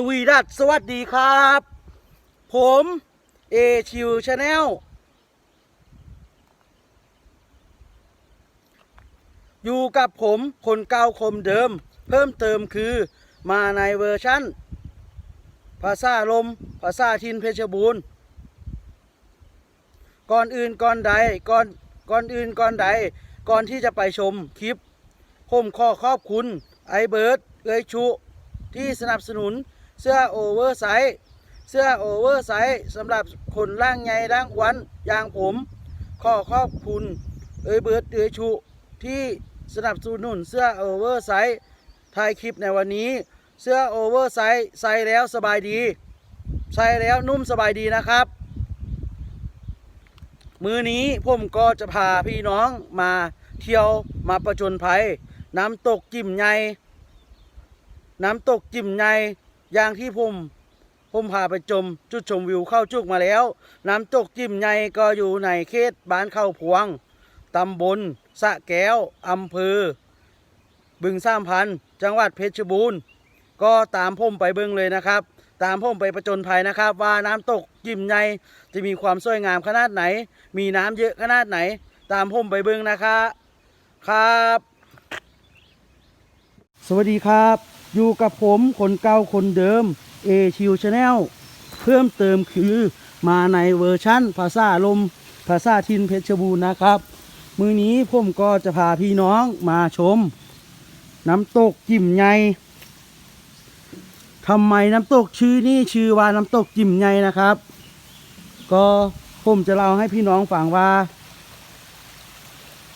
สวีดัสสวัสดีครับ ผมเอชิวชาแนลอยู่กับผมคนเก่าคมเดิม เพิ่มเติมคือมาในเวอร์ชั่น ภาษาลม ภาษาทินเพชรบูรณ์ ก่อนอื่นก่อนใดก่อนก่อนอื่นก่อนใด ก่อนที่จะไปชมคลิป ผมขอขอบคุณไอเบิร์ดเอยชุที่สนับสนุน เสื้อโอเวอร์ไซส์เสื้อโอเวอร์ไซส์สำหรับคนร่างใหญ่ร่างอ้วนอย่างผม ขอขอบคุณเอยเบิร์ดเอยชุที่สนับสนุนเสื้อโอเวอร์ไซส์ถ่ายคลิปในวันนี้ เสื้อโอเวอร์ไซส์ใส่แล้วสบายดี ใส่แล้วนุ่มสบายดีนะครับ มือนี้ผมก็จะพาพี่น้องมาเที่ยวมาประจนภัย น้ำตกจิ่มใหญ่น้ำตกจิ่มใหญ่ อย่างที่ผมผมพาไปชมจุดชมวิวเข้าจุกมาแล้ว น้ำตกจิ่มใหญ่ก็อยู่ในเขตบ้านเข้าพวงตำบลสะแก้วอำเภอ บึงสามพันจังหวัดเพชรบูรณ์ก็ตามผมไปเบิ่งเลยนะครับ ตามผมไปประจนภัยนะครับ ว่าน้ำตกจิ่มใหญ่จะมีความสวยงามขนาดไหน มีน้ำเยอะขนาดไหน ตามผมไปเบิ่งนะครับครับ สวัสดีครับ อยู่กับผมคนเก่าคนเดิมเอชิวชาแนลเพิ่มเติมคือมาในเวอร์ชั่นภาษาลม ภาษาทินเพชรบูรณ์นะครับ มือนี้ผมก็จะพาพี่น้องมาชม น้ำตกจิ่มใหญ่ทำไมน้ำตกชื่อนี้ชื่อว่าน้ำตกจิ่มใหญ่นะครับ ก็ผมจะเล่าให้พี่น้องฟังว่า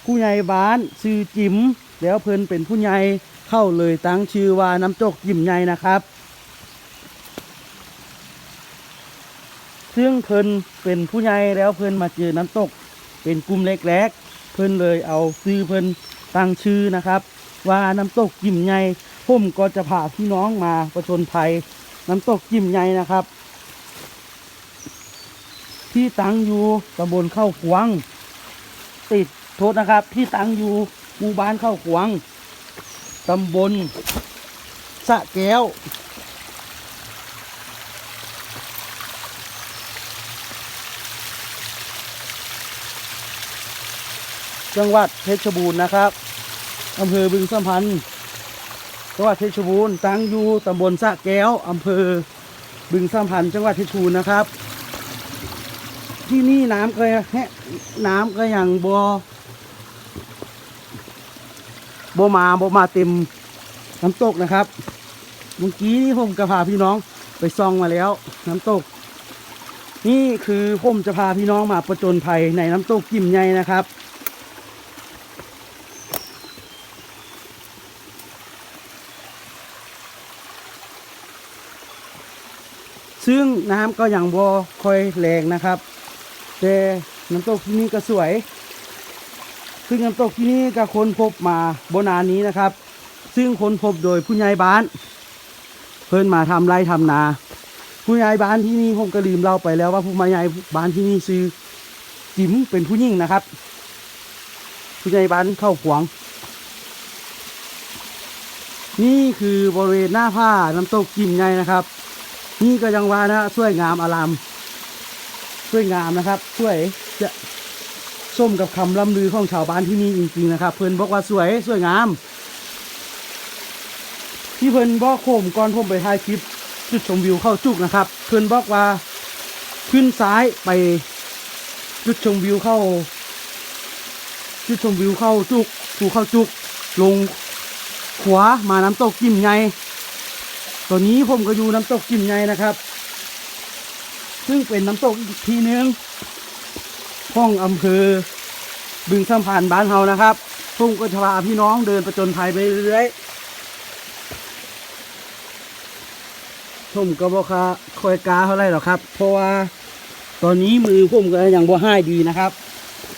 ผู้ใหญ่บ้านชื่อจิ๋มแล้วเพิ่นเป็นผู้ใหญ่ เข้าเลยตั้งชื่อว่าน้ำตกจิ๋มใหญ่นะครับ ซึ่งเพิ่นเป็นผู้ใหญ่แล้วเพิ่นมาเจอน้ำตก เป็นกลุ่มเล็กๆ เพิ่นเลยเอาซื้อเพิ่นตั้งชื่อนะครับ ว่าน้ำตกจิ๋มใหญ่ผมก็จะพาพี่น้องมาประชนภัยน้ำตกจิ๋มใหญ่นะครับ ที่ตั้งอยู่ตำบลเข้าขวางติดโทษนะครับ ที่ตั้งอยู่หมู่บ้านเข้าขวาง ตำบลสะแก้ว จังหวัดเพชรบูรณ์นะครับอำเภอบึงสัมพันธ์จังหวัดเพชรบูรณ์ตั้งอยู่ตำบลสะแก้วอำเภอบึงสัมพันธ์จังหวัดเพชรบูรณ์นะครับ ที่นี่น้ำก็แห้น้ำก็ยังบ่ บ่มาบ่มาเต็มน้ำตกนะครับ เมื่อกี้นี่ผมก็พาพี่น้องไปซองมาแล้ว น้ำตก นี่คือผมจะพาพี่น้องมาประจนภัยในน้ำตกกิ่มใหญ่นะครับซึ่งน้ำก็ยังบ่ค่อยแรงนะครับ แต่น้ำตกที่นี่ก็สวย ซึ่งน้ำตกที่นี่ก็ค้นพบมาโบนานนี้นะครับ ซึ่งค้นพบโดยผู้ใหญ่บ้าน เพิ่นมาทำไร่ทำนา ผู้ใหญ่บ้านที่นี่ผมก็ลืมเล่าไปแล้วว่าผู้ใหญ่บ้านที่นี่ซื้อจิ๋มเป็นผู้หญิงนะครับ ผู้ใหญ่บ้านเข้าขวาง นี่คือบริเวณหน้าผ้าน้ำตกจิ๋มใหญ่นะครับ นี่ก็ยังว่านะสวยงามอารามสวยงามนะครับสวยจะ ส้มกับคำล่ำลือของชาวบ้านที่นี่จริงๆนะครับ เพิ่นบอกว่าสวยสวยงาม ที่เพิ่นบอกผมก่อนผมไปถ่ายคลิปจุดชมวิวเข้าจุกนะครับ เพิ่นบอกว่าขึ้นซ้ายไปจุดชมวิวเข้า จุดชมวิวเข้าจุกภูเข้าจุก ลงขวามาน้ำตกกิ่มไงตอนนี้ผมก็อยู่น้ำตกกิ่มไงนะครับ ซึ่งเป็นน้ำตกอีกทีนึง ห้องอำเภอบึงสัมพันธ์บ้านเฮานะครับผมก็จะพาพี่น้องเดินประจนภัยไปเรื่อยๆผมก็บอกค่ะคอยกาเท่าไรหรอกครับ เพราะว่าตอนนี้มือผมก็ยังบ่ให้ดีนะครับ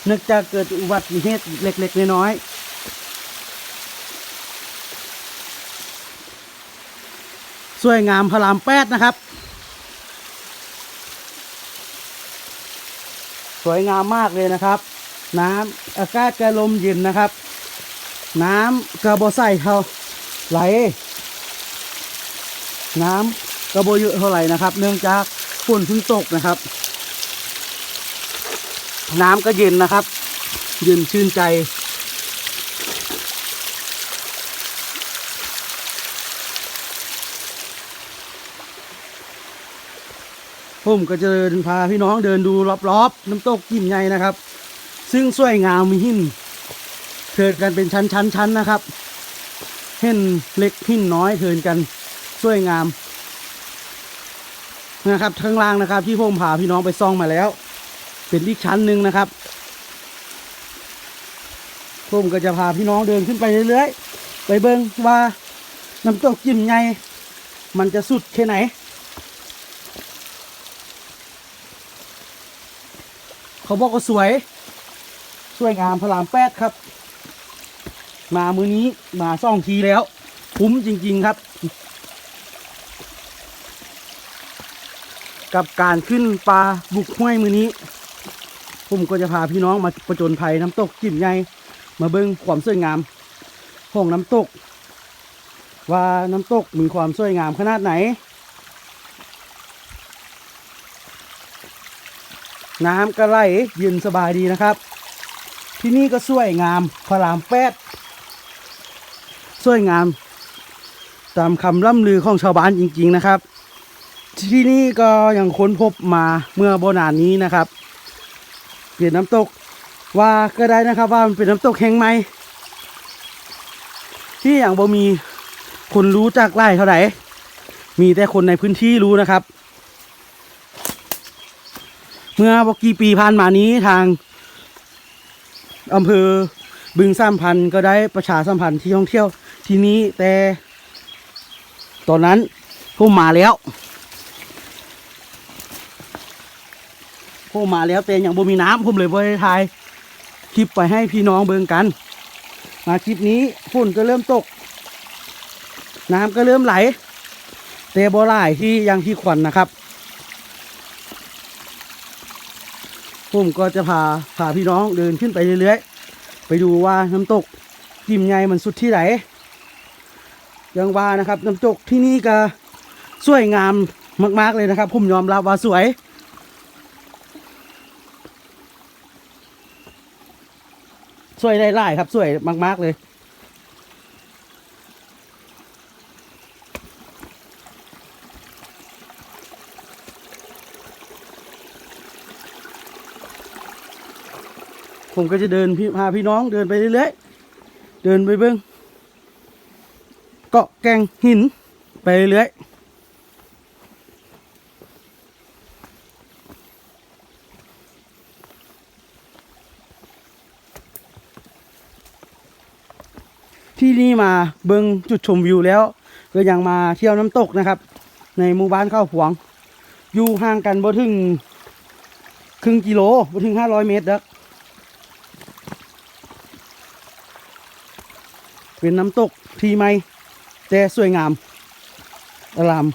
เนื่องจากเกิดอุบัติเหตุเล็กๆน้อยๆสวยงามพระรามแปดนะครับ สวยงามมากเลยนะครับ น้ำอากาศก็ลมเย็นนะครับ น้ำกระบใส่เขาไหล น้ก็โบเยอะเท่าไหร่นะครับ เนื่องจากฝนเพิ่งตกนะครับ น้ำก็เย็นนะครับ เย็นชื่นใจ มก็จะเดินพาพี่น้องเดินดูรอบๆ น้ำตกกิ่มใหญ่นะครับ ซึ่งสวยงามมีหินเทินกันเป็นชั้นๆๆนะครับเห็นเล็กหินน้อยเทินกันสวยงามนะครับข้างล่างนะครับ ที่ผมพาพี่น้องไปซ่องมาแล้ว เป็นอีกชั้นหนึ่งนะครับผมก็จะพาพี่น้องเดินขึ้นไปเรื่อยๆ ไปเบิ่งว่าน้ำตกกิ่มใหญ่มันจะสุดแค่ไหน เขาบอกว่าสวย สวยงามพระรามแปดครับ มามือนี้มาซ่องทีแล้ว คุ้มจริง ๆครับ กับการขึ้นปลาบุกห้วยมือนี้ ผมก็จะพาพี่น้องมาประจนภัยน้ำตกกิ่มใหญ่มาเบิ้งความสวยงามของน้ำตก ว่าน้ำตกมีความสวยงามขนาดไหน น้ำก็ไหลเย็นสบายดีนะครับ ที่นี่ก็สวยงามพระรามแปดสวยงาม ตามคำล่ำลือของชาวบ้านจริง ๆนะครับ ที่นี่ก็ยังค้นพบมาเมื่อโบนานนี้นะครับเปลี่ยนน้ำตกว่าก็ได้นะครับว่ามันเป็นน้ำตกแห่งใหม่ที่อย่างบ่มีคนรู้จักไล่เท่าไหร่มีแต่คนในพื้นที่รู้นะครับ เมื่อวกี่ปีผ่านมานี้ทางอำเภอบึงสามพันก็ได้ประชาสัมพันธ์ที่ท่องเที่ยวที่นี้แต่ ตอนนั้นผมมาแล้วผมมาแล้วแต่ยังบ่มีน้ำผมเลยบ่ได้ถ่ายคลิปไปให้พี่น้องเบิ่งกัน มาคลิปนี้ฝนก็เริ่มตก น้ำก็เริ่มไหล แต่บ่ไหลายที่ยังที่ขวัญนนะครับ ผมก็จะพาพาพี่น้องเดินขึ้นไปเรื่อยๆ ไปดูว่าน้ำตกกิ่มไงมันสุดที่ไหนยังว่านะครับ น้ำตกที่นี่ก็สวยงามมาก ๆเลยนะครับ ผมยอมรับว่าสวยสวยหลายครับสวยมาก ๆเลย ผมก็จะเดินพี่พาพี่น้องเดินไปเรื่อยๆ เดินไปเบิ้งเกาะแกงหินไปเรื่อยๆที่นี่มาเบิ้งจุดชมวิวแล้ว ก็ยังมาเที่ยวน้ำตกนะครับ ในหมู่บ้านเข้าวหวง อยู่ห่างกันบ่ถึงครึ่งกิโลบ่ถึงห้าร้อยเมตรเด้ เป็นน้ำตกที่ไม่แต่สวยงามอลาม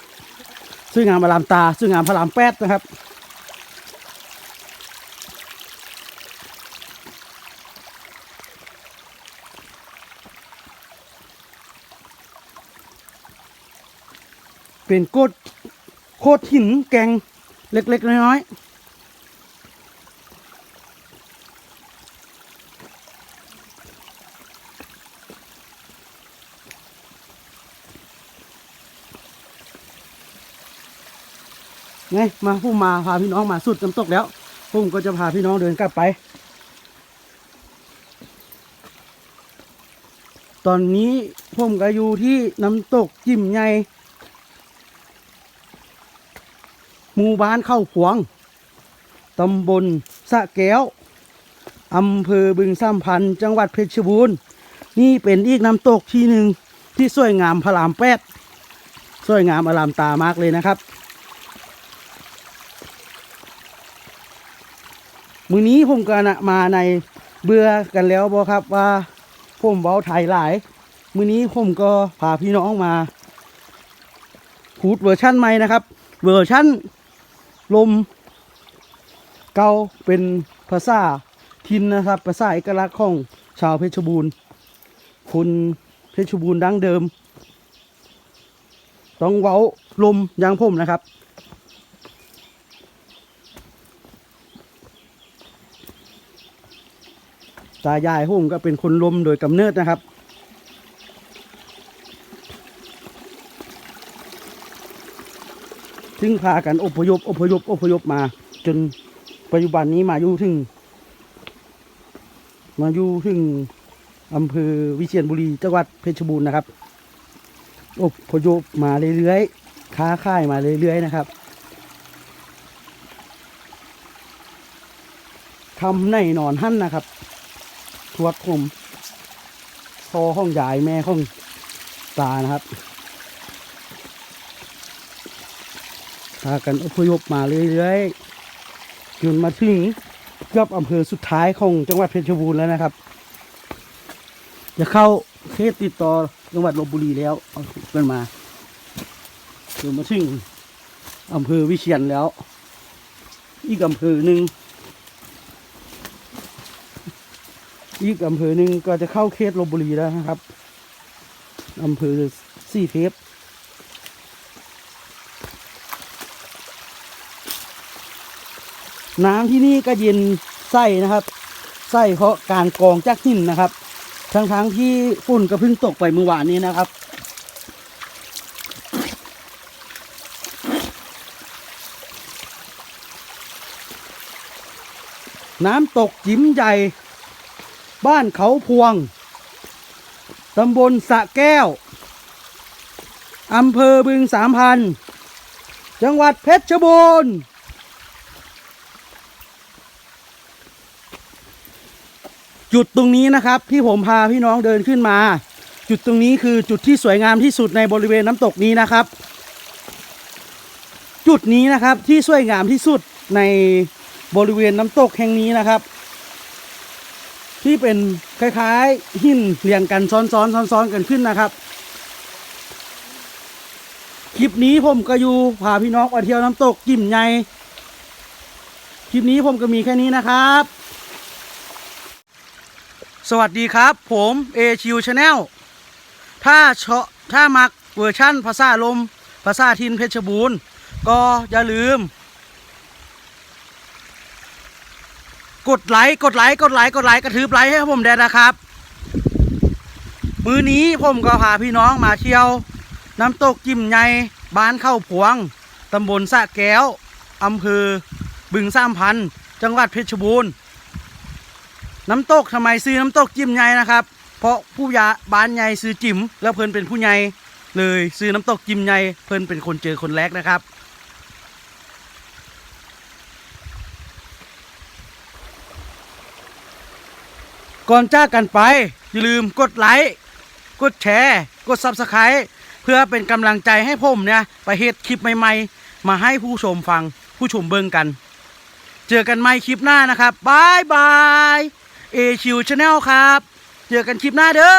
สวยงามอลามตาสวยงามพระรามแปดนะครับเป็นโกดโคดหินแกงเล็ก ๆ น้อย ๆ ไงมาพุ่มมาพาพี่น้องมาสุดน้ำตกแล้วพุ่มก็จะพาพี่น้องเดินกลับไป ตอนนี้ผมก็อยู่ที่น้ำตกจิ่มใหญ่หมู่บ้านเข้าขวงตำบลสะแก้วอำเภอบึงสามพันจังหวัดเพชรบูรณ์นี่เป็นอีกน้ำตกที่หนึ่งที่สวยงามพระรามแปดสวยงามอลามตามากเลยนะครับ มือนี้ผมก็นะมาในเบื่อกันแล้วบอครับว่าผมเว้าไทยหลาย มือนี้ผมก็พาพี่น้องมาพูดเวอร์ชั่นใหม่นะครับ เวอร์ชั่นลม เก่าเป็นภาษาทินนะครับ ภาษาเอกลักษณ์ของชาวเพชรบูรณ์คนเพชรบูรณ์ดั้งเดิม ต้องเว้าลมอยางผมนะครับ ตายายผมก็เป็นคนลมโดยกำเนิดนะครับ ซึ่งพากันอพยพอพยพอพยพมา จนปัจจุบันนี้มาอยู่ถึง มาอยู่ถึงอำเภอวิเชียรบุรีจังหวัดเพชรบูรณ์นะครับอพยพมาเรื่อยๆ ค้าค่ายมาเรื่อยๆนะครับคำในนอนหั่นนะครับ วดผมพอห้องยายแม่ห้องตานะครับพากันอพยพมาเรื่อยๆจนมาถึงเกือบอำเภอสุดท้ายของจังหวัดเพชรบูรณ์แล้วนะครับ จะเข้าเขตติดต่อจังหวัดลบบุรีแล้วเอาเพื่อนมาจนมาถึงอำเภอวิเชียนแล้ว อีกอำเภอหนึ่ง อีกอำเภอหนึ่งก็จะเข้าเขตลบบุรีแล้วนะครับอำเภอสี่เทปน้ำที่นี่ก็เย็นไส้นะครับไส้เพราะการกองจากหินนะครับ ทั้งๆทที่ฝุ่นก็เพิ่งตกไปเมื่อวานนี้นะครับ น้ำตกจิ้มใหญ่ บ้านเขาพวง ตำบลสะแก้ว อำเภอบึงสามพัน จังหวัดเพชรบูรณ์จุดตรงนี้นะครับที่ผมพาพี่น้องเดินขึ้นมา จุดตรงนี้คือจุดที่สวยงามที่สุดในบริเวณน้ำตกนี้นะครับ จุดนี้นะครับที่สวยงามที่สุดในบริเวณน้ำตกแห่งนี้นะครับ ที่เป็นคล้ายๆ หินเรียงกันซ้อนๆซ้อนๆกันขึ้นนะครับ คลิปนี้ผมก็อยู่พาพี่น้องมาเที่ยวน้ำตกกิ่มใหญ่คลิปนี้ผมก็มีแค่นี้นะครับ สวัสดีครับ ผมเอชิวชาแนลถ้าเชาะถ้ามักเวอร์ชั่นภาษาลม ภาษาทินเพชรบูรณ์ ก็อย่าลืม กดไลค์กดไลค์กดไลค์กดไลค์กระทืบไลค์ให้ผมได้นะครับ มื้อนี้ผมก็พาพี่น้องมาเที่ยว น้ำตกจิมใหญ่บ้านเข้าพวงตำบลสะแก้วอำเภอบึงสามพัน จังหวัดเพชรบูรณ์น้ำตกทำไมซื้อน้ำตกจิมใหญ่นะครับ เพราะผู้ยาบ้านใหญ่ซื้อจิมแล้วเพิ่นเป็นผู้ใหญ่เลยซื้อน้ำตกจิมใหญ่เพิ่นเป็นคนเจอคนแรกนะครับ ก่อนจากกันไป อย่าลืมกดไลค์กดแชร์ กด Subscribe เพื่อเป็นกำลังใจให้ผมเนี่ยไปเฮ็ดคลิปใหม่ๆ มาให้ผู้ชมฟังผู้ชมเบิ่งกัน เจอกันใหม่คลิปหน้านะครับบายบายเอชิวชาแนลครับ เจอกันคลิปหน้าเด้อ